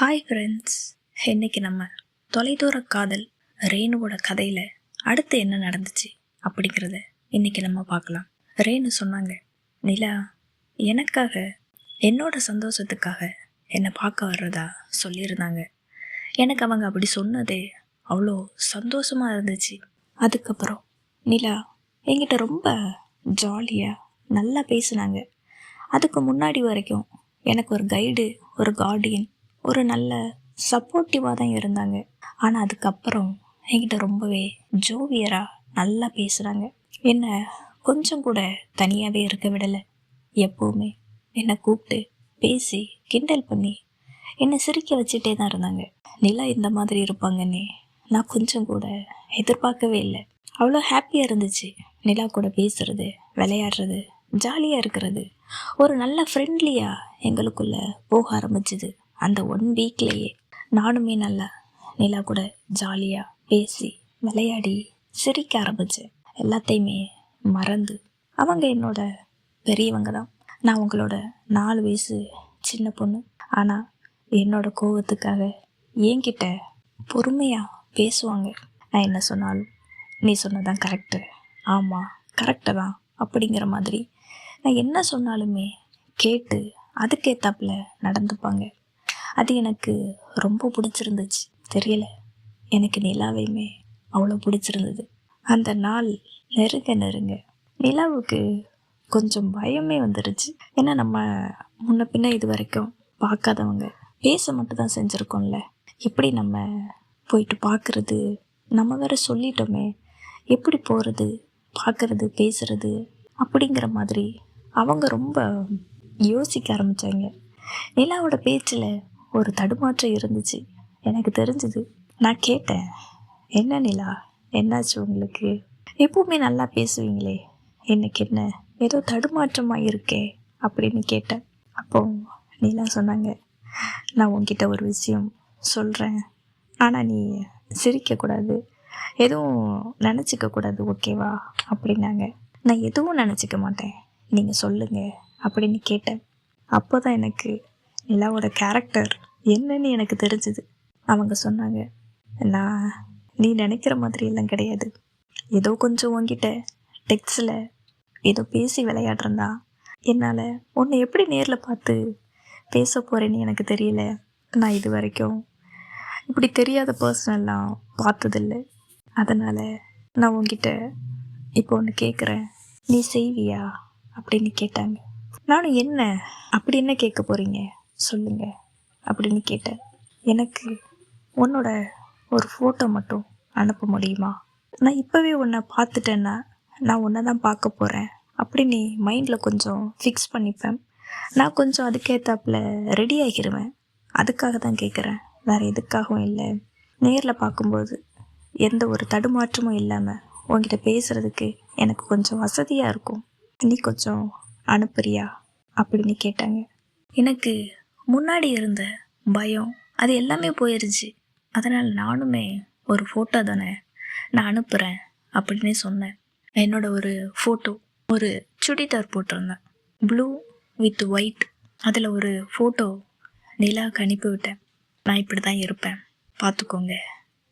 Hi friends இன்னைக்கு நம்ம தொலைதூர காதல் ரேணுவோட கதையில் அடுத்து என்ன நடந்துச்சு அப்படிங்கிறத இன்னைக்கு நம்ம பார்க்கலாம். ரேணு சொன்னாங்க நிலா எனக்காக என்னோட சந்தோஷத்துக்காக என்னை பார்க்க வர்றதா சொல்லியிருந்தாங்க. எனக்கு அவங்க அப்படி சொன்னதே அவ்வளோ சந்தோஷமாக இருந்துச்சு. அதுக்கப்புறம் நிலா என்கிட்ட ரொம்ப ஜாலியாக நல்லா பேசினாங்க. அதுக்கு முன்னாடி வரைக்கும் எனக்கு ஒரு கைடு ஒரு கார்டியன் ஒரு நல்ல சப்போர்ட்டிவாக தான் இருந்தாங்க. ஆனால் அதுக்கப்புறம் என்கிட்ட ரொம்பவே ஜோவியராக நல்லா பேசுகிறாங்க என்னை கொஞ்சம் கூட தனியாகவே இருக்க விடலை. எப்போவுமே என்னை கூப்பிட்டு பேசி கிண்டல் பண்ணி என்னை சிரிக்க வச்சுட்டே தான் இருந்தாங்க. நிலா இந்த மாதிரி இருப்பாங்கன்னே நான் கொஞ்சம் கூட எதிர்பார்க்கவே இல்லை. அவ்வளோ ஹாப்பியாக இருந்துச்சு. நிலா கூட பேசுறது விளையாடுறது ஜாலியாக இருக்கிறது ஒரு நல்ல ஃப்ரெண்ட்லியாக எங்களுக்குள்ளே போக ஆரம்பிச்சுது. அந்த ஒன் வீக்லேயே நானுமே நல்லா நிலா கூட ஜாலியாக பேசி விளையாடி சிரிக்க ஆரம்பித்தேன் எல்லாத்தையுமே மறந்து. அவங்க என்னோட பெரியவங்க தான். நான் உங்களோட நாலு வயசு சின்ன பொண்ணு. ஆனால் என்னோட கோவத்துக்காக என்கிட்ட பொறுமையாக பேசுவாங்க. நான் என்ன சொன்னாலும் நீ சொன்னதான் கரெக்டு ஆமாம் கரெக்டு தான். அப்படிங்கிற மாதிரி நான் என்ன சொன்னாலுமே கேட்டு அதுக்கேத்தாப்புல நடந்துப்பாங்க. அது எனக்கு ரொம்ப பிடிச்சிருந்துச்சு. தெரியல. எனக்கு நிலாவையுமே அவ்வளோ பிடிச்சிருந்தது. அந்த நாள் நெருங்க நெருங்க நிலாவுக்கு கொஞ்சம் பயமே வந்துருச்சு. ஏன்னா நம்ம முன்ன பின்ன இது வரைக்கும் பார்க்காதவங்க பேச மட்டும் தான் செஞ்சுருக்கோம்ல. எப்படி நம்ம போயிட்டு பார்க்குறது? நம்ம வேற சொல்லிட்டோமே. எப்படி போகிறது பார்க்குறது? பேசுறது? அப்படிங்கிற மாதிரி அவங்க ரொம்ப யோசிக்க ஆரம்பித்தாங்க நிலாவோட பேச்சில் ஒரு தடுமாற்றம் இருந்துச்சு. எனக்கு தெரிஞ்சுது நான் கேட்டேன் என்ன நிலா? என்னாச்சு உங்களுக்கு? எப்பவுமே நல்லா பேசுவீங்களே. எனக்கு என்ன ஏதோ தடுமாற்றமாக இருக்கே? அப்படின்னு கேட்டேன். அப்போ நிலா சொன்னாங்க நான் உங்ககிட்ட ஒரு விஷயம் சொல்கிறேன் ஆனால் நீ சிரிக்கக்கூடாது. எதுவும் நினச்சிக்க கூடாது ஓகேவா? அப்படின்னாங்க. நான் எதுவும் நினச்சிக்க மாட்டேன். நீங்கள் சொல்லுங்கள் அப்படின்னு கேட்டேன். அப்போ தான் எனக்கு நிலாவோட கேரக்டர் என்னன்னு எனக்கு தெரிஞ்சுது. அவங்க சொன்னாங்க நான் நீ நினைக்கிற மாதிரி எல்லாம் கிடையாது. ஏதோ கொஞ்சம் உங்ககிட்ட டெக்ஸ்டில் ஏதோ பேசி விளையாடுறந்தா என்னால் உன்னை எப்படி நேரில் பார்த்து பேச போகிறேன்னு எனக்கு தெரியல. நான் இது வரைக்கும் இப்படி தெரியாத பர்சனெல்லாம் பார்த்ததில்ல. அதனால் நான் உங்ககிட்ட இப்போ ஒன்று கேட்குறேன் நீ செய்வியா? அப்படின்னு கேட்டாங்க. நானும் என்ன? அப்படி என்ன கேட்க போகிறீங்க சொல்லுங்க அப்படின்னு கேட்டேன். எனக்கு உன்னோட ஒரு ஃபோட்டோ மட்டும் அனுப்ப முடியுமா? நான் இப்போவே உன்னை பார்த்துட்டேன்னா நான் உன்னை தான் பார்க்க போகிறேன் அப்படி நீ மைண்டில் கொஞ்சம் ஃபிக்ஸ் பண்ணிப்பேன். நான் கொஞ்சம் அதுக்கேற்றாப்புல ரெடி ஆகிடுவேன் அதுக்காக தான் கேட்குறேன் வேறு எதுக்காகவும் இல்லை. நேரில் பார்க்கும்போது எந்த ஒரு தடுமாற்றமும் இல்லாமல் உங்ககிட்ட பேசுகிறதுக்கு எனக்கு கொஞ்சம் வசதியாக இருக்கும். நீ கொஞ்சம் அனுப்புறியா? அப்படின்னு கேட்டாங்க. எனக்கு முன்னாடி இருந்த பயம் அது எல்லாமே போயிருச்சு. அதனால் நானுமே ஒரு ஃபோட்டோ தானே நான் அனுப்புகிறேன் அப்படின்னு சொன்னேன். என்னோட ஒரு ஃபோட்டோ ஒரு சுடிதார் போட்டிருந்தேன். ப்ளூ வித் ஒயிட் அதில் ஒரு ஃபோட்டோ நிலாவுக்கு அனுப்பி விட்டேன் நான் இப்படி தான் இருப்பேன். பார்த்துக்கோங்க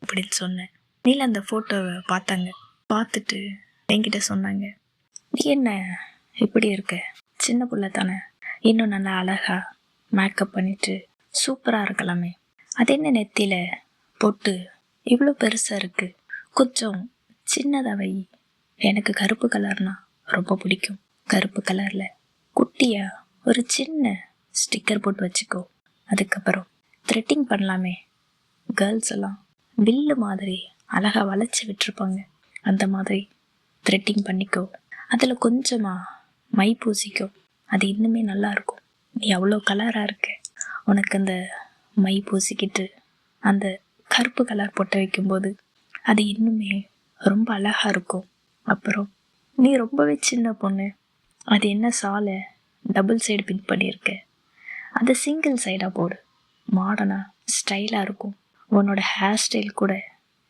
அப்படின்னு சொன்னேன். நீல அந்த ஃபோட்டோவை பார்த்தாங்க. பார்த்துட்டு என்கிட்ட சொன்னாங்க. நீ என்ன இப்படி இருக்க? சின்ன பிள்ளை தானே. இன்னும் நல்லா அழகா மேக்கப் பண்ணிட்டு சூப்பராக இருக்கலாமே. அது என்ன நெத்தியில் பொட்டு இவ்வளோ பெருசாக இருக்குது கொஞ்சம் சின்னதாக வை. எனக்கு கருப்பு கலர்னா ரொம்ப பிடிக்கும். கருப்பு கலரில் குட்டியாக ஒரு சின்ன ஸ்டிக்கர் போட்டு வச்சுக்கோ. அதுக்கப்புறம் த்ரெட்டிங் பண்ணலாமே. கேர்ள்ஸ் எல்லாம் வில்லு மாதிரி அழகாக வளைச்சி விட்டுருப்பாங்க. அந்த மாதிரி த்ரெட்டிங் பண்ணிக்கோ. அதில் கொஞ்சமாக மை பூசிக்கோ. அது இன்னுமே நல்லாயிருக்கும் நீ அவ்வளோ கலராக இருக்க. உனக்கு அந்த மை பூசிக்கிட்டு அந்த கருப்பு கலர் பொட்டை வைக்கும்போது அது இன்னுமே ரொம்ப அழகாக இருக்கும். அப்புறம் நீ ரொம்பவே சின்ன பொண்ணு. அது என்ன சாலை டபுள் சைடு பின் பண்ணியிருக்க. அதை சிங்கிள் சைடாக போடு. மாடர்னாக ஸ்டைலாக இருக்கும். உன்னோட ஹேர் ஸ்டைல் கூட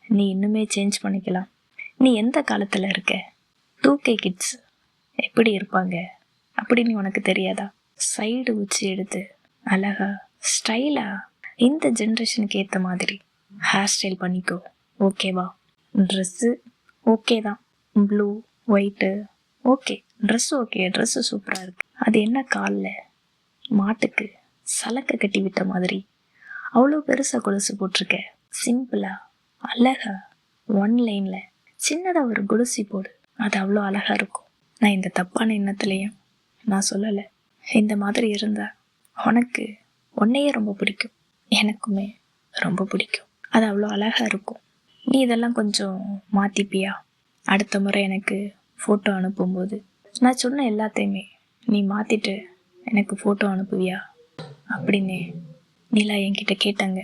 நீ இன்னுமே சேஞ்ச் பண்ணிக்கலாம். நீ எந்த காலத்தில் இருக்க? டூ கே கிட்ஸ் எப்படி இருப்பாங்க? அப்படின்னு உனக்கு தெரியாதா? சைடு உச்சி எடுத்து அழகா ஸ்டைலா இந்த ஜென்ரேஷனுக்கு ஏற்ற மாதிரி ஹேர் ஸ்டைல் பண்ணிக்கோ. ஓகேவா ட்ரெஸ்ஸு ஓகே தான். Blue white okay dress okay dress சூப்பராக இருக்குது அது என்ன காலில்? மாட்டுக்கு சலக்கை கட்டி விட்ட மாதிரி. அவ்வளோ பெருசாக கொலுசு போட்டிருக்க. சிம்பிளாக அழகா ஒன் லைனில் சின்னதாக ஒரு குடிசி போடு. அது அவ்வளோ அழகாக இருக்கும். நான் இந்த தப்பான எண்ணத்துலேயும் நான் சொல்லலை. இந்த மாதிரி இருந்தால் உனக்கு உன்னையே ரொம்ப பிடிக்கும். எனக்குமே ரொம்ப பிடிக்கும். அது அவ்வளோ அழகாக இருக்கும். நீ இதெல்லாம் கொஞ்சம் மாற்றிப்பியா அடுத்த முறை எனக்கு ஃபோட்டோ அனுப்பும்போது. நான் சொன்ன எல்லாத்தையுமே நீ மாற்றிட்டு எனக்கு ஃபோட்டோ அனுப்புவியா? அப்படின்னு நிலா என்கிட்ட கேட்டாங்க.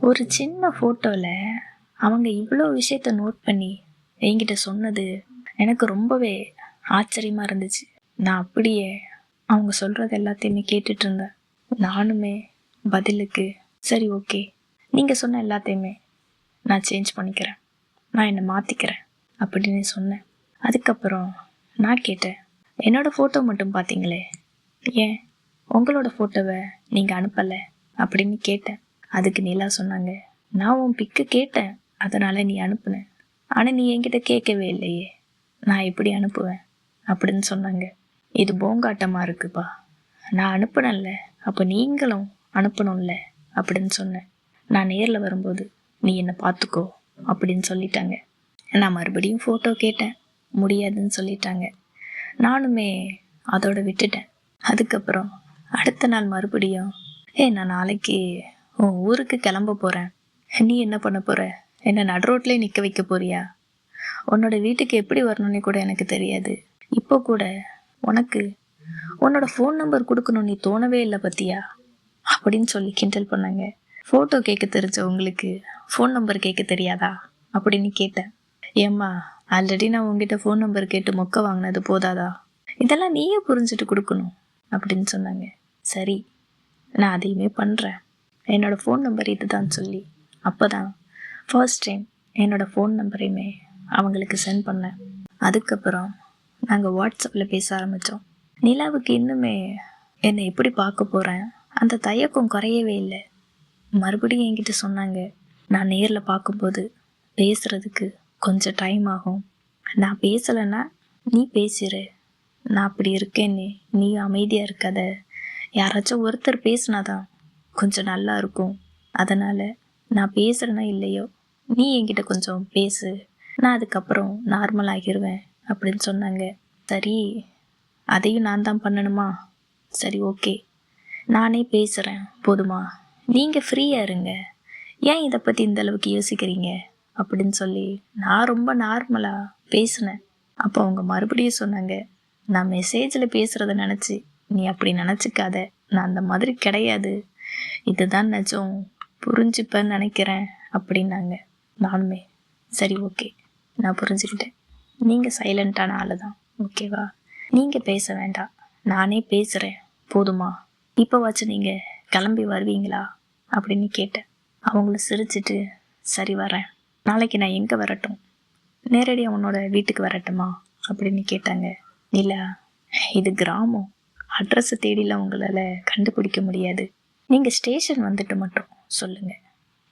ஒரு சின்ன ஃபோட்டோவில் அவங்க இவ்வளோ விஷயத்த நோட் பண்ணி என்கிட்ட சொன்னது எனக்கு ரொம்பவே ஆச்சரியமாக இருந்துச்சு. நான் அப்படியே அவங்க சொல்கிறது எல்லாத்தையுமே கேட்டுட்டு இருந்தேன் நானுமே பதிலுக்கு சரி ஓகே நீங்கள் சொன்ன எல்லாத்தையுமே நான் சேஞ்ச் பண்ணிக்கிறேன். நான் என்னை மாற்றிக்கிறேன் அப்படின்னு சொன்னேன். அதுக்கப்புறம் நான் கேட்டேன் என்னோடய ஃபோட்டோ மட்டும் பார்த்தீங்களே ஏன்? உங்களோட ஃபோட்டோவை நீங்கள் அனுப்பலை? அப்படின்னு கேட்டேன். அதுக்கு நிலா சொன்னாங்க நான் உன் பிக்கு கேட்டேன். அதனால் நீ அனுப்புனேன் ஆனால் நீ என்கிட்ட கேட்கவே இல்லையே. நான் எப்படி அனுப்புவேன்? அப்படின்னு சொன்னாங்க. இது போங்காட்டமாக இருக்குப்பா. நான் அனுப்புனேன்ல அப்போ நீங்களும் அனுப்பணும்ல அப்படின்னு சொன்னேன். நான் நேரில் வரும்போது நீ என்னை பார்த்துக்கோ அப்படின்னு சொல்லிட்டாங்க. நான் மறுபடியும் ஃபோட்டோ கேட்டேன். முடியாதுன்னு சொல்லிட்டாங்க. நானுமே அதோட விட்டுட்டேன். அதுக்கப்புறம் அடுத்த நாள் மறுபடியும் ஏ நான் நாளைக்கு உன் ஊருக்கு கிளம்ப போகிறேன் நீ என்ன பண்ண போகிற என்ன நடு ரோட்லேயே நிற்க வைக்க போறியா? உன்னோட வீட்டுக்கு எப்படி வரணும்னு கூட எனக்கு தெரியாது. இப்போ கூட உனக்கு. உன்னோட ஃபோன் நம்பர் கொடுக்கணும் நீ தோணவே இல்லை பத்தியா? அப்படின்னு சொல்லி கிண்டல் பண்ணாங்க. ஃபோட்டோ கேட்க தெரிஞ்ச உங்களுக்கு ஃபோன் நம்பர் கேட்க தெரியாதா? அப்படின்னு கேட்டேன். ஏம்மா ஆல்ரெடி நான் உங்ககிட்ட ஃபோன் நம்பர் கேட்டு மொக்க வாங்கினது போதாதா? இதெல்லாம் நீயே புரிஞ்சுட்டு கொடுக்கணும் அப்படின்னு சொன்னாங்க. சரி நான் அதையுமே பண்ணுறேன் என்னோடய ஃபோன் நம்பர் இதுதான் சொல்லி. அப்போ தான் ஃபர்ஸ்ட் டைம் என்னோடய ஃபோன் நம்பரையுமே அவங்களுக்கு சென்ட் பண்ணேன். அதுக்கப்புறம் நாங்கள் வாட்ஸ்அப்பில் பேச ஆரம்பித்தோம் நிலாவுக்கு இன்னுமே என்னை எப்படி பார்க்க போகிறேன் அந்த தயக்கம் குறையவே இல்லை. மறுபடியும் என்கிட்ட சொன்னாங்க நான் நேரில் பார்க்கும்போது பேசுகிறதுக்கு கொஞ்சம் டைம் ஆகும். நான் பேசலைன்னா நீ பேசிடு நான் அப்படி இருக்கேன்னு நீ அமைதியாக இருக்காத யாராச்சும் ஒருத்தர் பேசினாதான் கொஞ்சம் நல்லா இருக்கும். அதனால் நான் பேசுகிறேன்னா இல்லையோ நீ என்கிட்ட கொஞ்சம் பேசு. நான் அதுக்கப்புறம் நார்மல் ஆகிடுவேன் அப்படின்னு சொன்னாங்க. சரி அதையும் நான் தான் பண்ணணுமா? சரி ஓகே. நானே பேசுகிறேன் போதுமா? நீங்கள் ஃப்ரீயாக இருங்க. ஏன் இதை பற்றி இந்த அளவுக்கு யோசிக்கிறீங்க? அப்படின்னு சொல்லி நான் ரொம்ப நார்மலாக பேசினேன். அப்போ அவங்க மறுபடியும் சொன்னாங்க நான் மெசேஜில் பேசுகிறத நினச்சி நீ அப்படி நினச்சிக்காத. நான் அந்த மாதிரி கிடையாது. இதுதான் நிஜம். புரிஞ்சுப்பேன்னு நினைக்கிறேன் அப்படின்னாங்க. நானுமே சரி ஓகே. நான் புரிஞ்சுக்கிட்டேன். நீங்கள் சைலண்ட்டான ஆள் தான் ஓகேவா? நீங்கள் பேச வேண்டாம். நானே பேசுகிறேன் போதுமா? இப்போ வச்சு நீங்கள் கிளம்பி வருவீங்களா? அப்படின்னு கேட்டேன். அவங்கள சிரிச்சிட்டு சரி வரேன். நாளைக்கு நான் எங்கே வரட்டும்? நேரடியாக உன்னோட வீட்டுக்கு வரட்டுமா? அப்படின்னு கேட்டாங்க. இல்லை இது கிராமம். அட்ரஸை தேடிலாம் உங்களால் கண்டுபிடிக்க முடியாது. நீங்கள் ஸ்டேஷன் வந்துட்டு மட்டும் சொல்லுங்கள்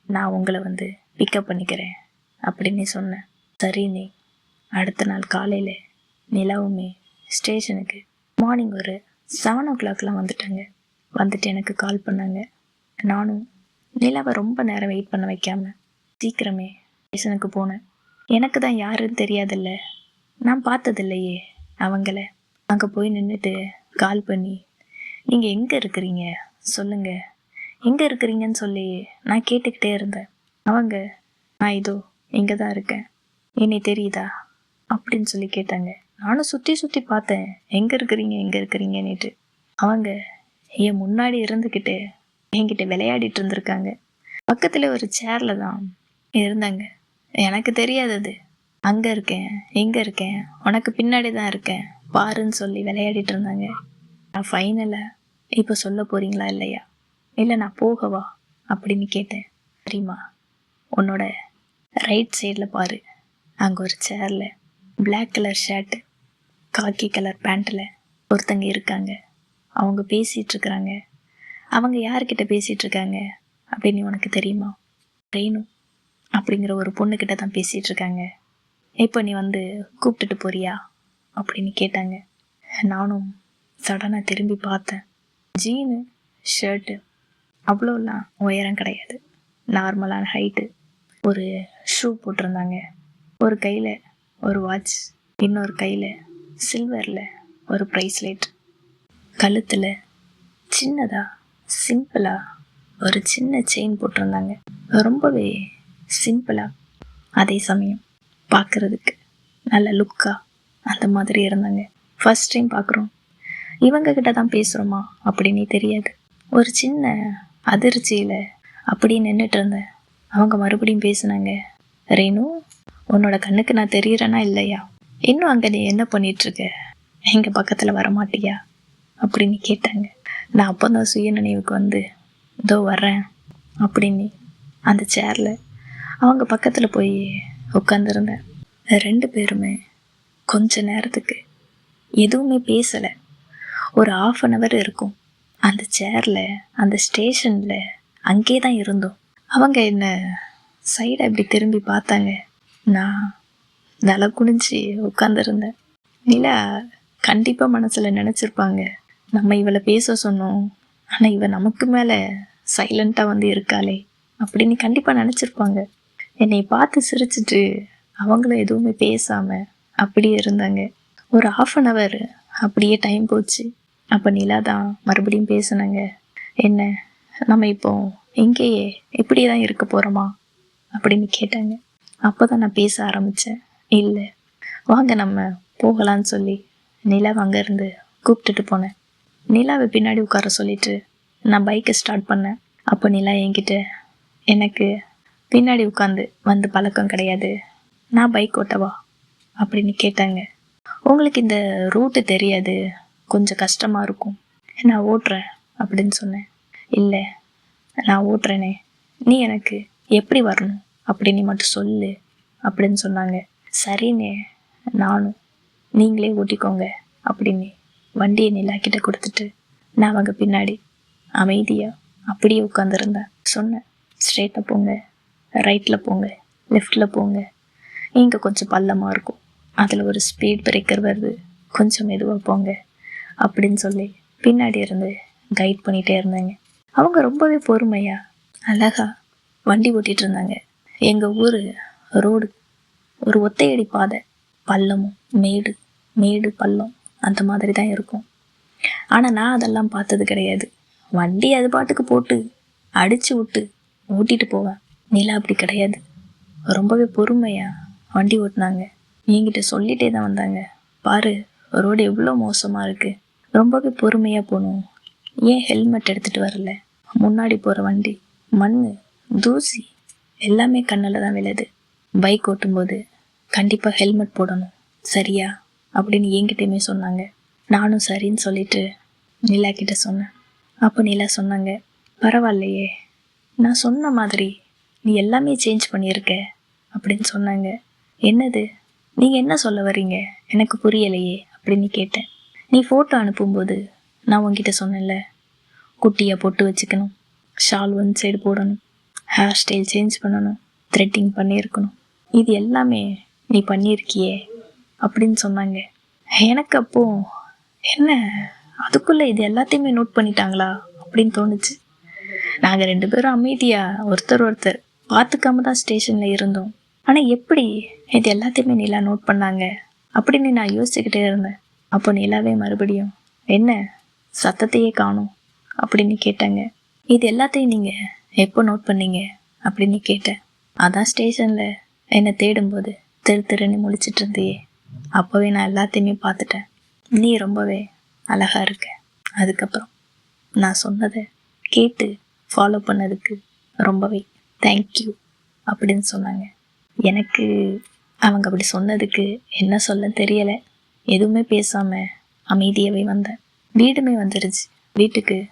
நான் உங்களை வந்து பிக்கப் பண்ணிக்கிறேன். அப்படின்னு சொன்னேன். சரி நீ அடுத்த நாள் காலையில் நிலாவுமே ஸ்டேஷனுக்கு. மார்னிங் ஒரு செவன் ஓ கிளாக்லாம் வந்துட்டாங்க. வந்துட்டு எனக்கு கால் பண்ணாங்க. நானும் நிலாவை ரொம்ப நேரம் வெயிட் பண்ண வைக்காம சீக்கிரமே ஸ்டேஷனுக்கு போனேன். எனக்கு தான் யாருன்னு தெரியாதில்ல. நான் பார்த்ததில்லையே அவங்கள. அங்கே போய் நின்றுட்டு கால் பண்ணி நீங்கள் எங்கே இருக்கிறீங்க? சொல்லுங்கள் எங்கே இருக்கிறீங்கன்னு சொல்லி நான் கேட்டுக்கிட்டே இருந்தேன். அவங்க நான் இதோ இங்கே தான் இருக்கேன். என்னை தெரியுதா? அப்படின்னு சொல்லி கேட்டாங்க. நானும் சுற்றி சுற்றி பார்த்தேன். எங்கே இருக்கிறீங்க? எங்கே இருக்கிறீங்கன்னுட்டு. அவங்க என் முன்னாடி இருந்துக்கிட்டு என்கிட்ட விளையாடிட்டு இருந்திருக்காங்க. பக்கத்தில் ஒரு சேரில் தான் இருந்தாங்க. எனக்கு தெரியாதது அங்கே இருக்கேன். எங்கே இருக்கேன். உனக்கு பின்னாடி தான் இருக்கேன். பாருன்னு சொல்லி விளையாடிட்டு இருந்தாங்க. நான் ஃபைனலாக இப்போ சொல்ல போகிறீங்களா இல்லையா? இல்லை நான் போகவா அப்படின்னு கேட்டேன். சரிம்மா. உன்னோட ரைட் சைடில் பாரு. அங்கே ஒரு சேரில் பிளாக் கலர் ஷர்ட்டு காக்கி கலர் பேண்ட்டில் ஒருத்தங்க இருக்காங்க. அவங்க பேசிகிட்டு இருக்கிறாங்க அவங்க யார்கிட்ட பேசிகிட்டு இருக்காங்க அப்படின்னு உனக்கு தெரியுமா? ரேணு அப்படிங்கிற ஒரு பொண்ணுக்கிட்ட தான் பேசிகிட்டு இருக்காங்க இப்போ நீ வந்து கூப்பிட்டுட்டு போறியா? அப்படின்னு கேட்டாங்க. நானும் சடனாக திரும்பி பார்த்தேன். ஜீனு ஷர்ட்டு அவ்வளோலாம் உயரம் கிடையாது. நார்மலான ஹைட்டு ஒரு ஷூ போட்டிருந்தாங்க. ஒரு கையில் ஒரு வாட்ச் இன்னொரு கையில் சில்வரில் ஒரு ப்ரைஸ்லெட் கழுத்தில் சின்னதாக சிம்பிளாக ஒரு சின்ன செயின் போட்டிருந்தாங்க. ரொம்பவே சிம்பிளாக அதே சமயம் பார்க்குறதுக்கு நல்ல லுக்காக அந்த மாதிரி இருந்தாங்க. ஃபர்ஸ்ட் டைம் பார்க்குறோம் இவங்க கிட்ட தான் பேசுகிறோமா அப்படின்னே தெரியாது. ஒரு சின்ன அதிர்ச்சியில் அப்படியே நின்றுட்டு இருந்தேன். அவங்க மறுபடியும் பேசுனாங்க ரேணு உன்னோட கண்ணுக்கு நான் தெரியறேனா இல்லையா? இன்னும் அங்கே நீ என்ன பண்ணிகிட்ருக்க எங்கள் பக்கத்தில் வரமாட்டியா? அப்படின்னு கேட்டாங்க. நான் அப்போ தான் சுய நினைவுக்கு வந்து இதோ வர்றேன் அப்படின்னு அந்த சேரில் அவங்க பக்கத்தில் போய் உட்காந்துருந்தேன் ரெண்டு பேருமே கொஞ்ச நேரத்துக்கு எதுவுமே பேசலை. ஒரு ஆஃப் அன் ஹவர் இருக்கும். அந்த சேரில் அந்த ஸ்டேஷனில் அங்கே தான் இருந்தோம். அவங்க என்ன சைடை அப்படி திரும்பி பார்த்தாங்க. நான் தலை குனிஞ்சு உட்காந்துருந்தேன் நிலா கண்டிப்பாக மனசில் நினச்சிருப்பாங்க. நம்ம இவளை பேச சொன்னோம். ஆனால் இவள் நமக்கு மேலே சைலண்ட்டாக வந்து இருக்காளே அப்படின்னு கண்டிப்பாக நினச்சிருப்பாங்க. என்னை பார்த்து சிரிச்சிட்டு அவங்களும் எதுவுமே பேசாமல் அப்படியே இருந்தாங்க. ஒரு ஆஃப் அன் ஹவர் அப்படியே டைம் போச்சு. அப்போ நிலா தான் மறுபடியும் பேசுனாங்க. என்ன நம்ம இப்போ இங்கேயே இப்படி தான் இருக்க போகிறோமா அப்படின்னு கேட்டாங்க. அப்போ தான் நான் பேச ஆரம்பித்தேன் இல்லை. வாங்க நம்ம போகலான்னு சொல்லி நிலாவை அங்கேருந்து கூப்பிட்டுட்டு போனேன். நிலாவை பின்னாடி உட்கார சொல்லிட்டு நான் பைக்கை ஸ்டார்ட் பண்ணேன். அப்போ நிலா என்கிட்ட எனக்கு பின்னாடி உட்காந்து வந்து பழக்கம் கிடையாது. நான் பைக் ஓட்டவா? அப்படின்னு கேட்டாங்க. உங்களுக்கு இந்த ரூட்டு தெரியாது. கொஞ்சம் கஷ்டமாக இருக்கும். நான் ஓட்டுறேன் அப்படின்னு சொன்னேன். இல்லை நான் ஓட்டுறேனே. நீ எனக்கு எப்படி வரணும்? அப்படின்னு மட்டும் சொல்லு அப்படின்னு சொன்னாங்க. சரிண்ணே நானும் நீங்களே ஓட்டிக்கோங்க அப்படின்னு வண்டியை நிலாக்கிட்ட கொடுத்துட்டு நான் அவங்க பின்னாடி அமைதியாக அப்படியே உட்காந்துருந்தேன் சொன்னேன் ஸ்ட்ரெயிட்டாக போங்க ரைட்டில் போங்க லெஃப்டில் போங்க. இங்கே கொஞ்சம் பள்ளமாக இருக்கும். அதில் ஒரு ஸ்பீட் பிரேக்கர் வருது. கொஞ்சம் மெதுவாக போங்க அப்படின்னு சொல்லி பின்னாடி இருந்து கைட் பண்ணிகிட்டே இருந்தாங்க. அவங்க ரொம்பவே பொறுமையாக அழகா வண்டி ஓட்டிகிட்டு இருந்தாங்க. எங்கள் ஊர் ரோடு ஒரு ஒத்தையடி பாதை பள்ளமும் மேடு மேடு பள்ளம் அந்த மாதிரி தான் இருக்கும். ஆனால் நான் அதெல்லாம் பார்த்தது கிடையாது. வண்டி அது பாட்டுக்கு போட்டு அடித்து விட்டு ஓட்டிகிட்டு போவேன். நிலா அப்படி கிடையாது. ரொம்பவே பொறுமையாக வண்டி ஓட்டினாங்க. என்கிட்ட சொல்லிகிட்டே தான் வந்தாங்க. பாரு ரோடு எவ்வளோ மோசமாக இருக்குது ரொம்பவே பொறுமையாக போகணும். ஏன் ஹெல்மெட் எடுத்துகிட்டு வரல? முன்னாடி போகிற வண்டி மண் தூசி எல்லாமே கண்ணில் தான் விழுது. பைக் ஓட்டும்போது கண்டிப்பாக ஹெல்மெட் போடணும். சரியா? அப்படின்னு என்கிட்டயுமே சொன்னாங்க. நானும் சரின்னு சொல்லிட்டு நிலா கிட்ட சொன்னேன். அப்போ நிலா சொன்னாங்க பரவாயில்லையே. நான் சொன்ன மாதிரி நீ எல்லாமே சேஞ்ச் பண்ணியிருக்க. அப்படின்னு சொன்னாங்க. என்னது? நீங்கள் என்ன சொல்ல வரீங்க? எனக்கு புரியலையே. அப்படின்னு கேட்டேன். நீ ஃபோட்டோ அனுப்பும்போது நான் உங்ககிட்ட சொன்னேன்ல குட்டியாக பொட்டு வச்சுக்கணும் ஷால் ஒன் சைடு போடணும் ஹேர் ஸ்டைல் சேஞ்ச் பண்ணணும் த்ரெட்டிங் பண்ணியிருக்கணும். இது எல்லாமே நீ பண்ணியிருக்கியே அப்படின்னு சொன்னாங்க. எனக்கு அப்போ என்ன? அதுக்குள்ளே இது எல்லாத்தையுமே நோட் பண்ணிட்டாங்களா? அப்படின்னு தோணுச்சு. நாங்கள் ரெண்டு பேரும் அமைதியாக ஒருத்தர் ஒருத்தர் பார்த்துக்காம தான் ஸ்டேஷனில் இருந்தோம். ஆனால் எப்படி இது எல்லாத்தையுமே நிலா நோட் பண்ணாங்க அப்படின்னு நான் யோசிச்சுக்கிட்டே இருந்தேன். அப்போ நிலாவே மறுபடியும் என்ன? சத்தத்தையே காணும் அப்படின்னு கேட்டாங்க. இது எல்லாத்தையும் நீங்கள் எப்போ நோட் பண்ணீங்க? அப்படின்னு கேட்டேன். அதான் ஸ்டேஷனில் என்னை தேடும்போது திரு திருன்னு முழிச்சிட்டு இருந்தியே. அப்போவே நான் எல்லாத்தையுமே பார்த்துட்டேன். நீ ரொம்பவே அழகாக இருக்க. அதுக்கப்புறம் நான் சொன்னதை கேட்டு ஃபாலோ பண்ணதுக்கு ரொம்பவே தேங்க்யூ அப்படின்னு சொன்னாங்க. எனக்கு அவங்க அப்படி சொன்னதுக்கு என்ன சொல்ல தெரியலை. எதுவுமே பேசாமல் அமைதியாகவே வந்தேன். வீடுமே வந்துருச்சு. வீட்டுக்கு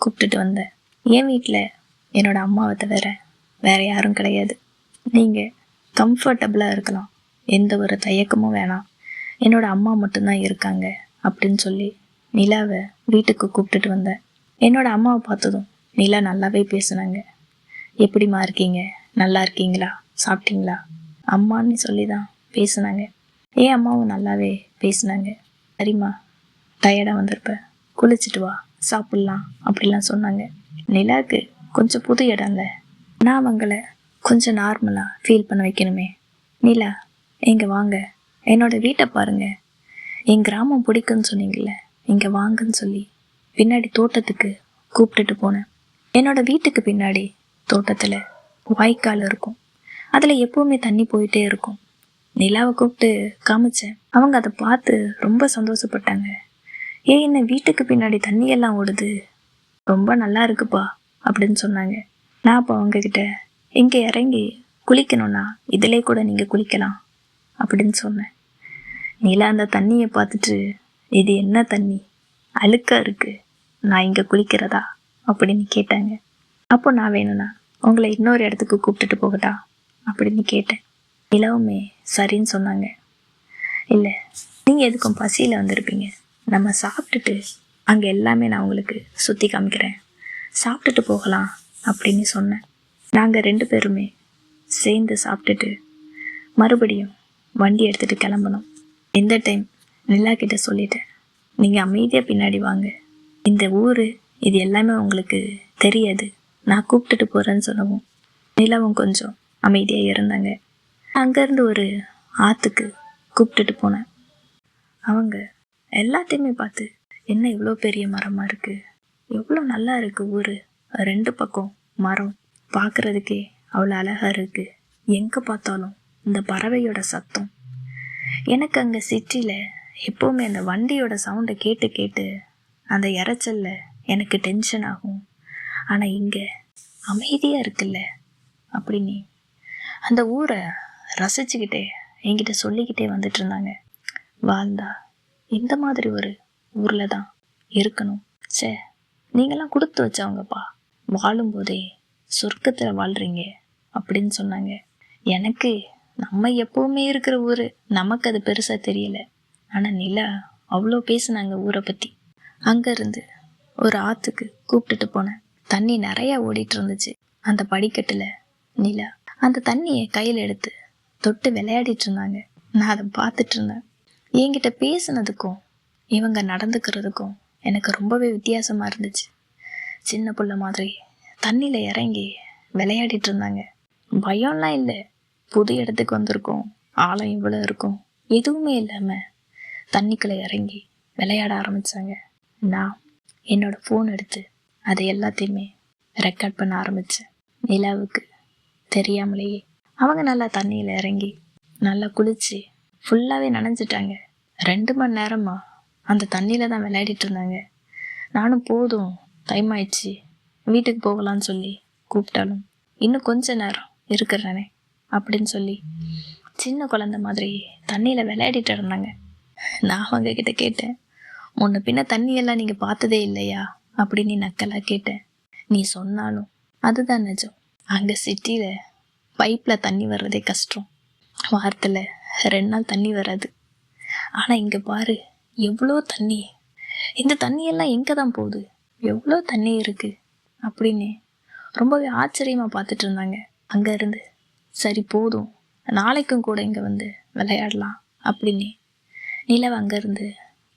கூப்பிட்டுட்டு வந்தேன். என் வீட்டில் என்னோட அம்மாவை தவிர வேறு யாரும் கிடையாது. நீங்கள் கம்ஃபர்டபுளாக இருக்கலாம். எந்த ஒரு தயக்கமும் வேணாம். என்னோடய அம்மா மட்டும்தான் இருக்காங்க அப்படின்னு சொல்லி நிலாவை வீட்டுக்கு கூப்பிட்டுட்டு வந்தேன். என்னோடய அம்மாவை பார்த்ததும் நிலா நல்லாவே பேசுனாங்க. எப்படிம்மா இருக்கீங்க? நல்லா இருக்கீங்களா? சாப்பிட்டீங்களா? அம்மான்னு சொல்லி தான் பேசுனாங்க. ஏன் அம்மாவும் நல்லாவே பேசுனாங்க. சரிம்மா டயர்டாக வந்திருப்ப. குளிச்சுட்டு வா. சாப்பிட்லாம். அப்படிலாம் சொன்னாங்க. நிலாவுக்கு கொஞ்சம் புது இடம்ல நான் அவங்கள கொஞ்சம் நார்மலாக ஃபீல் பண்ண வைக்கணுமே. நிலா இங்கே வாங்க. என்னோடய வீட்டை பாருங்கள் என் கிராமம் பிடிக்குன்னு சொன்னீங்கல்ல இங்கே வாங்கன்னு சொல்லி பின்னாடி தோட்டத்துக்கு கூப்பிட்டுட்டு போனேன். என்னோட வீட்டுக்கு பின்னாடி தோட்டத்தில் வாய்க்கால் இருக்கும். அதில் எப்போவுமே தண்ணி போயிட்டே இருக்கும். நிலாவை கூப்பிட்டு காமிச்சேன். அவங்க அதை பார்த்து ரொம்ப சந்தோஷப்பட்டாங்க. ஏன் என்ன வீட்டுக்கு பின்னாடி தண்ணியெல்லாம் ஓடுது? ரொம்ப நல்லா இருக்குப்பா அப்படின்னு சொன்னாங்க. நான் அப்போ அவங்கக்கிட்ட இங்கே இறங்கி குளிக்கணும்னா இதிலே கூட நீங்கள் குளிக்கலாம் அப்படின்னு சொன்னேன். நிலா அந்த தண்ணியை பார்த்துட்டு இது என்ன தண்ணி? அழுக்கா இருக்குது நான் இங்கே குளிக்கிறதா? அப்படின்னு கேட்டாங்க. அப்போ நான் வேணும்னா உங்களை இன்னொரு இடத்துக்கு கூப்பிட்டுட்டு போகட்டா? அப்படின்னு கேட்டேன். நிலவுமே சரின்னு சொன்னாங்க. இல்லை நீங்கள் எதுக்கும் பசியில் வந்திருப்பீங்க. நம்ம சாப்பிட்டுட்டு அங்கே எல்லாமே நான் உங்களுக்கு சுற்றி காமிக்கிறேன். சாப்பிட்டுட்டு போகலாம் அப்படின்னு சொன்னேன். நாங்கள் ரெண்டு பேருமே சேர்ந்து சாப்பிட்டுட்டு மறுபடியும் வண்டி எடுத்துகிட்டு கிளம்பணும். இந்த டைம் நிலா கிட்ட சொல்லிட்டேன். நீங்கள் அமைதியாக பின்னாடி வாங்க. இந்த ஊர் இது எல்லாமே உங்களுக்கு தெரியாது. நான் கூப்பிட்டுட்டு போகிறேன்னு சொல்லவும் நிலாவும் கொஞ்சம் அமைதியாக இருந்தாங்க. அங்கேருந்து ஒரு ஆற்றுக்கு கூப்பிட்டுட்டு போனேன். அவங்க எல்லாத்தையுமே பார்த்து என்ன இவ்வளோ பெரிய மரமாக இருக்குது எவ்வளோ நல்லா இருக்குது ஊர். ரெண்டு பக்கம் மரம் பார்க்குறதுக்கே அவ்வளோ அழகாக இருக்குது எங்கே பார்த்தாலும் இந்த பறவையோட சத்தம். எனக்கு அங்கே சிட்டியில் எப்போவுமே அந்த வண்டியோட சவுண்டை கேட்டு கேட்டு அந்த இறைச்சலில் எனக்கு டென்ஷன் ஆகும். ஆனால் இங்கே அமைதியாக இருக்குல்ல? அப்படின்னு அந்த ஊரை ரசிச்சுக்கிட்டே என்கிட்ட சொல்லிக்கிட்டே வந்துட்டு இருந்தாங்க. வாழ்ந்தா இந்த மாதிரி ஒரு ஊரில் தான் இருக்கணும். சே நீங்களாம் கொடுத்து வச்சவங்கப்பா. வாழும்போதே சொர்க்கத்தில் வாழ்கிறீங்க அப்படின்னு சொன்னாங்க. எனக்கு நம்ம எப்போவுமே இருக்கிற ஊர் நமக்கு அது பெருசாக தெரியல. ஆனால் நிலா அவ்வளோ பேசுனாங்க ஊரை பற்றி அங்கேருந்து ஒரு ஆற்றுக்கு கூப்பிட்டுட்டு போனேன். தண்ணி நிறையா ஓடிட்டு இருந்துச்சு. அந்த படிக்கட்டில் நிலா அந்த தண்ணியை கையில் எடுத்து தொட்டு விளையாடிட்டு இருந்தாங்க. நான் அதை பார்த்துட்டு இருந்தேன். என்கிட்ட பேசுனதுக்கும் இவங்க நடந்துக்கிறதுக்கும் எனக்கு ரொம்பவே வித்தியாசமாக இருந்துச்சு. சின்ன பிள்ளை மாதிரி தண்ணியில் இறங்கி விளையாடிட்டு இருந்தாங்க. பயம்லாம் இல்லை. புது இடத்துக்கு வந்திருக்கோம். ஆழம் இவ்வளோ இருக்கும். எதுவுமே இல்லாமல் தண்ணிக்குள்ளே இறங்கி விளையாட ஆரம்பித்தாங்க நான் என்னோடய ஃபோன் எடுத்து அதை எல்லாத்தையுமே ரெக்கார்ட் பண்ண ஆரம்பித்தேன் நிலாவுக்கு தெரியாமலேயே அவங்க நல்லா தண்ணியில் இறங்கி நல்லா குளித்து ஃபுல்லாகவே நனைஞ்சிட்டாங்க. ரெண்டு மணி நேரமாக அந்த தண்ணியில் தான் விளையாடிட்டு இருந்தாங்க. நானும் போதும். டைம் ஆயிடுச்சு. வீட்டுக்கு போகலான்னு சொல்லி கூப்பிட்டாலும் இன்னும் கொஞ்ச நேரம் இருக்கிறனே அப்படின்னு சொல்லி சின்ன குழந்த மாதிரி தண்ணியில் விளையாடிட்டு இருந்தாங்க. நான் அவங்க கிட்ட கேட்டேன் முன்ன பின்ன தண்ணியெல்லாம் நீங்கள் பார்த்ததே இல்லையா? அப்படின்னு நக்கலாக கேட்டேன். நீ சொன்னாலும் அதுதான் நிஜம். அங்கே சிட்டியில் பைப்பில் தண்ணி வர்றதே கஷ்டம். வாரத்தில் ரெண்டு நாள் தண்ணி வராது. ஆனால் இங்கே பாரு எவ்வளோ தண்ணி. இந்த தண்ணியெல்லாம் எங்கே தான் போகுது? எவ்வளோ தண்ணி இருக்குது அப்படின்னு ரொம்பவே ஆச்சரியமாக பார்த்துட்டு இருந்தாங்க. அங்கேருந்து சரி போதும். நாளைக்கும் கூட இங்கே வந்து விளையாடலாம் அப்படின்னு நிலவை அங்கேருந்து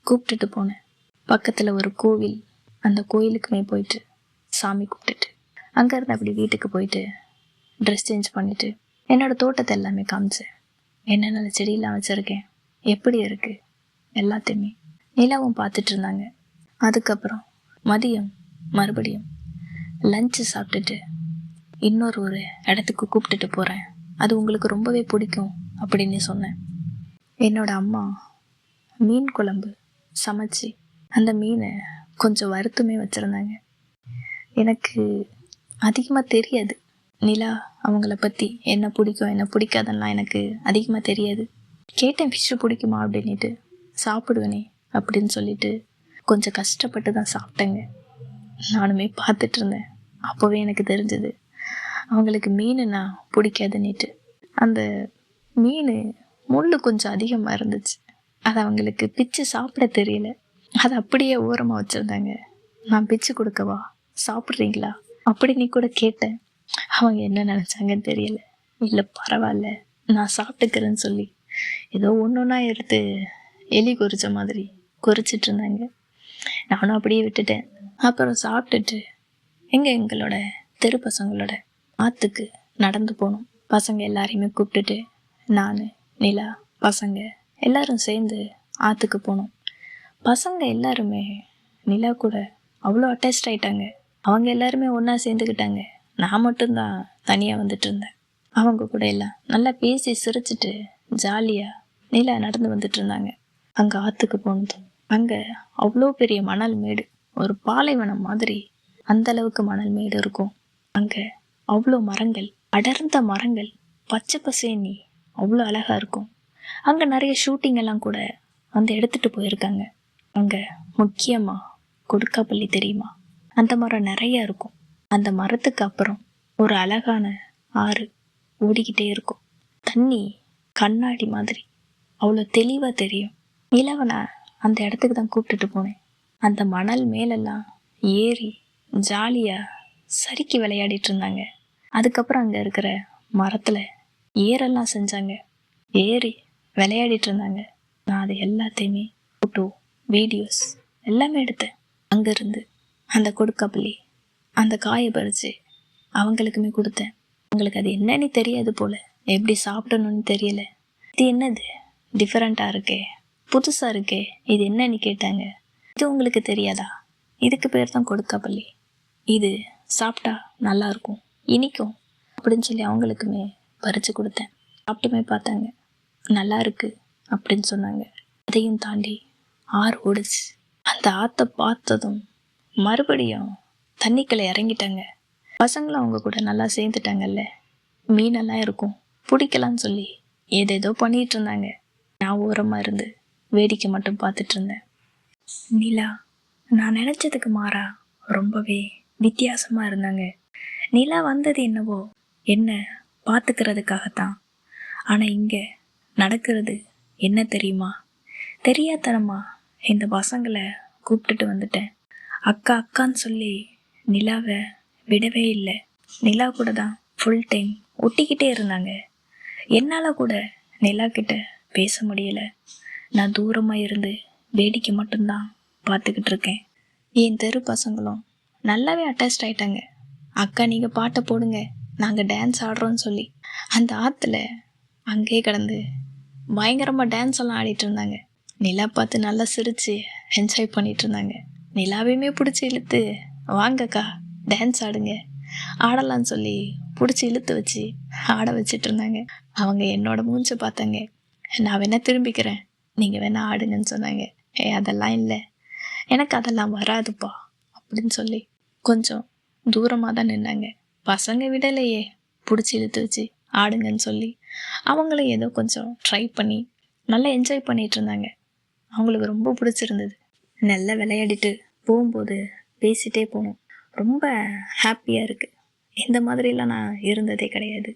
கூப்பிட்டுட்டு போனேன். பக்கத்தில் ஒரு கோவில் அந்த கோயிலுக்குமே போயிட்டு சாமி கூப்பிட்டுட்டு அங்கேருந்து அப்படி வீட்டுக்கு போயிட்டு ட்ரெஸ் சேஞ்ச் பண்ணிவிட்டு என்னோடய தோட்டத்தை எல்லாமே காமிச்சேன். என்னென்ன செடியெல்லாம் வச்சுருக்கேன் எப்படி இருக்குது எல்லாத்தையுமே நிலவும் பார்த்துட்டு இருந்தாங்க. அதுக்கப்புறம் மதியம் மறுபடியும் லஞ்சு சாப்பிட்டுட்டு இன்னொரு ஒரு இடத்துக்கு கூப்பிட்டுட்டு போகிறேன் அது உங்களுக்கு ரொம்பவே பிடிக்கும் அப்படின்னு சொன்னேன். என்னோட அம்மா மீன் குழம்பு சமைச்சு அந்த மீனை கொஞ்சம் வருத்தமே வச்சுருந்தாங்க. எனக்கு அதிகமாக தெரியாது. நிலா அவங்கள பற்றி என்ன பிடிக்கும் என்ன பிடிக்காதெல்லாம் எனக்கு அதிகமாக தெரியாது. கேட்டேன் ஃபிஷ்ஷு பிடிக்குமா? அப்படின்ட்டு சாப்பிடுவேனே அப்படின்னு சொல்லிட்டு கொஞ்சம் கஷ்டப்பட்டு தான் சாப்பிட்டேங்க. நானுமே பார்த்துட்டு இருந்தேன். அப்போவே எனக்கு தெரிஞ்சது. அவங்களுக்கு மீனுனா பிடிக்காதுன்னுட்டு. அந்த மீன் முள் கொஞ்சம் அதிகமாக இருந்துச்சு. அது அவங்களுக்கு பிச்சு சாப்பிட தெரியல. அதை அப்படியே ஓரமாக வச்சுருந்தாங்க. நான் பிச்சு கொடுக்கவா சாப்பிட்றீங்களா? அப்படின்னு கூட கேட்டேன். அவங்க என்ன நினச்சாங்கன்னு தெரியல. இல்லை பரவாயில்ல. நான் சாப்பிட்டுக்கிறேன்னு சொல்லி. ஏதோ ஒன்று ஒன்றா எடுத்து எலி குறித்த மாதிரி குறிச்சிட்டு இருந்தாங்க. நானும் அப்படியே விட்டுட்டேன். அப்புறம் சாப்பிட்டுட்டு எங்கே எங்களோட தெரு பசங்களோட ஆற்றுக்கு நடந்து போனோம். பசங்க எல்லாரையுமே கூப்பிட்டுட்டு நான் நிலா பசங்க எல்லாரும் சேர்ந்து ஆற்றுக்கு போனோம். பசங்க எல்லாருமே நிலா கூட அவ்வளோ அட்டாச் ஆகிட்டாங்க அவங்க எல்லாருமே ஒன்றா சேர்ந்துக்கிட்டாங்க நான் மட்டும்தான் தனியாக வந்துட்டு இருந்தேன் அவங்க கூட எல்லாம் நல்லா பேசி சிரிச்சிட்டு ஜாலியாக நிலா நடந்து வந்துட்டு இருந்தாங்க அங்கே ஆற்றுக்கு போனதும் அங்கே அவ்வளோ பெரிய மணல் மேடு ஒரு பாலைவனம் மாதிரி அந்த அளவுக்கு மணல் மேடு இருக்கும். அங்கே அவ்வளோ மரங்கள் அடர்ந்த மரங்கள் பச்சை பசேனி அவ்வளோ அழகாக இருக்கும். அங்கே நிறைய ஷூட்டிங் எல்லாம் கூட வந்து எடுத்துகிட்டு போயிருக்காங்க. அங்கே முக்கியமாக கொடுக்காப்பள்ளி தெரியுமா? அந்த மரம் நிறைய இருக்கும். அந்த மரத்துக்கு அப்புறம் ஒரு அழகான ஆறு ஓடிக்கிட்டே இருக்கும். தண்ணி கண்ணாடி மாதிரி. அவ்வளோ தெளிவாக தெரியும். இளவனை அந்த இடத்துக்கு தான் கூப்பிட்டுட்டு போனேன். அந்த மணல் மேலெல்லாம் ஏறி ஜாலியாக சறுக்கி விளையாடிட்டு இருந்தாங்க. அதுக்கப்புறம் அங்கே இருக்கிற மரத்தில் ஏறெல்லாம் செஞ்சாங்க. ஏறி விளையாடிட்டு இருந்தாங்க. நான் அது எல்லாத்தையுமே ஃபோட்டோ வீடியோஸ் எல்லாமே எடுத்தேன். அங்கேருந்து அந்த கொடுக்காப்பள்ளி அந்த காயை பறித்து அவங்களுக்குமே கொடுத்தேன். அவங்களுக்கு அது என்னன்னு தெரியாது போல். எப்படி சாப்பிடணும்னு தெரியல. இது என்னது? டிஃப்ரெண்ட்டாக இருக்கே. புதுசாக இருக்கே. இது என்னன்னு கேட்டாங்க. இது உங்களுக்கு தெரியாதா? இதுக்கு பேர் தான் கொடுக்காப்பள்ளி இது சாப்பிட்டா நல்லா இருக்கும். இனிக்கும். அப்படின்னு சொல்லி அவங்களுக்குமே பறித்து கொடுத்தேன். சாப்பிட்டுமே பார்த்தாங்க. நல்லா இருக்கு அப்படின்னு சொன்னாங்க. அதையும் தாண்டி ஆறு ஓடுச்சு. அந்த ஆற்றை பார்த்ததும் மறுபடியும் தண்ணிக்குள்ளே இறங்கிட்டாங்க. பசங்களும் அவங்க கூட நல்லா சேர்ந்துட்டாங்கல்ல. மீனெல்லாம் இருக்கும். பிடிக்கலான்னு சொல்லி ஏதேதோ பண்ணிட்டு இருந்தாங்க. நான் ஓரமாக இருந்து வேடிக்கை மட்டும் பார்த்துட்டு இருந்தேன். நிலா நான் நினச்சதுக்கு மாறா ரொம்பவே வித்தியாசமாக இருந்தாங்க. நிலா வந்தது என்னவோ? என்ன? பார்த்துக்கிறதுக்காகத்தான் ஆனால் இங்கே நடக்கிறது என்ன தெரியுமா? தெரியாதனமா இந்த பசங்களை கூப்பிட்டுட்டு வந்துட்டேன். அக்கா அக்கான்னு சொல்லி நிலாவை விடவே இல்லை. நிலா கூட தான் ஃபுல் டைம் ஒட்டிக்கிட்டே இருந்தாங்க. என்னால் கூட நிலா கிட்ட பேச முடியலை. நான் தூரமாக இருந்து வேடிக்கை மட்டும்தான் பார்த்துக்கிட்டு இருக்கேன். என் தெரு பசங்களும் நல்லாவே அட்டாச்ட் ஆயிட்டாங்க. அக்கா நீங்கள் பாட்டை போடுங்க. நாங்கள் டான்ஸ் ஆடுறோன்னு சொல்லி. அந்த ஆற்றுல அங்கேயே கிடந்து பயங்கரமாக டான்ஸ் எல்லாம் ஆடிட்டு இருந்தாங்க. நிலா பார்த்து நல்லா சிரித்து என்ஜாய் பண்ணிட்டு இருந்தாங்க. நிலாவையுமே பிடிச்சி இழுத்து வாங்கக்கா டான்ஸ் ஆடுங்க. ஆடலான்னு சொல்லி பிடிச்சி இழுத்து வச்சு ஆட வச்சிட்டு இருந்தாங்க. அவங்க என்னோட மூஞ்சை பார்த்தாங்க. நான் வேணா திரும்பிக்கிறேன். நீங்கள் வேணா ஆடுங்கன்னு சொன்னாங்க. ஏ அதெல்லாம் இல்லை. எனக்கு அதெல்லாம் வராதுப்பா. அப்படின்னு சொல்லி கொஞ்சம் தூரமாக தான் நின்னாங்க. பசங்க விடலையே. பிடிச்சி இழுத்து வச்சு ஆடுங்கன்னு சொல்லி. அவங்களும் ஏதோ கொஞ்சம் ட்ரை பண்ணி நல்லா என்ஜாய் பண்ணிட்டு இருந்தாங்க. அவங்களுக்கு ரொம்ப பிடிச்சிருந்தது. நல்லா விளையாடிட்டு போகும்போது பேசிட்டே போனோம். ரொம்ப ஹாப்பியாக இருக்குது இந்த மாதிரிலாம் நான் இருந்ததே கிடையாது.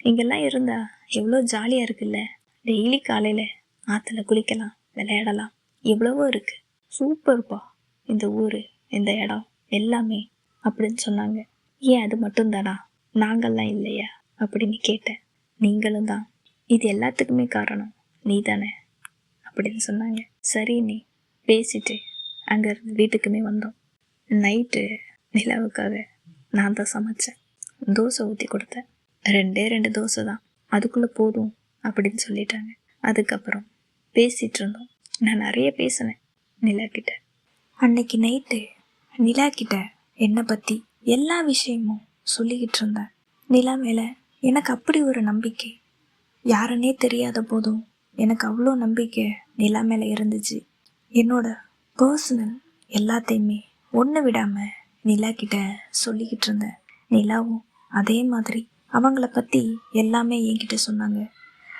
இங்கெல்லாம் இருந்தால் எவ்வளோ ஜாலியாக இருக்குல்ல. டெய்லி காலையில் ஆற்றுல குளிக்கலாம் விளையாடலாம். எவ்வளவோ இருக்குது சூப்பர்ப்பா இந்த ஊர் இந்த இடம் எல்லாமே அப்படின்னு சொன்னாங்க. ஏன் அது மட்டும்தானா நாங்கள்லாம் இல்லையா? அப்படின்னு கேட்டேன். நீங்களும் தான். இது எல்லாத்துக்குமே காரணம். நீ தானே? அப்படின்னு சொன்னாங்க. சரி நீ. பேசிட்டு அங்கேருந்து வீட்டுக்குமே வந்தோம். நைட்டு நிலாவுக்காக நான் தான் சமைச்சேன். தோசை ஊற்றி கொடுத்தேன். ரெண்டே ரெண்டு தோசை தான். அதுக்குள்ளே போதும் அப்படின்னு சொல்லிட்டாங்க. அதுக்கப்புறம் பேசிகிட்டு இருந்தோம். நான் நிறைய பேசினேன் நிலா கிட்ட அன்னைக்கு நைட்டு நிலா கிட்ட என்னை பற்றி எல்லா விஷயமும் சொல்லிக்கிட்டு இருந்தேன். நிலா மேலே எனக்கு அப்படி ஒரு நம்பிக்கை. யாருன்னே தெரியாத போதும் எனக்கு அவ்வளோ நம்பிக்கை நிலா மேலே இருந்துச்சு. என்னோட பர்சனல் எல்லாத்தையுமே ஒன்று விடாமல் நிலா கிட்ட சொல்லிக்கிட்டு இருந்தேன். நிலாவும் அதே மாதிரி அவங்கள பற்றி எல்லாமே என்கிட்ட சொன்னாங்க.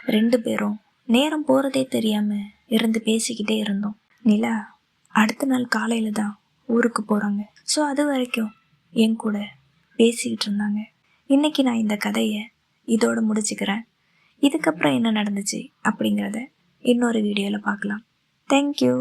ரெண்டு பேரும் நேரம் போகிறதே தெரியாமல் இருந்து பேசிக்கிட்டே இருந்தோம். நிலா அடுத்த நாள் காலையில் தான் ஊருக்கு போகிறாங்க ஸோ அது வரைக்கும் என் கூட பேசிக்கிட்டு இருந்தாங்க. இன்னைக்கு நான் இந்த கதையை இதோடு முடிச்சுக்கிறேன். இதுக்கப்புறம் என்ன நடந்துச்சு அப்படிங்கிறத இன்னொரு வீடியோவில் பார்க்கலாம். தேங்க்யூ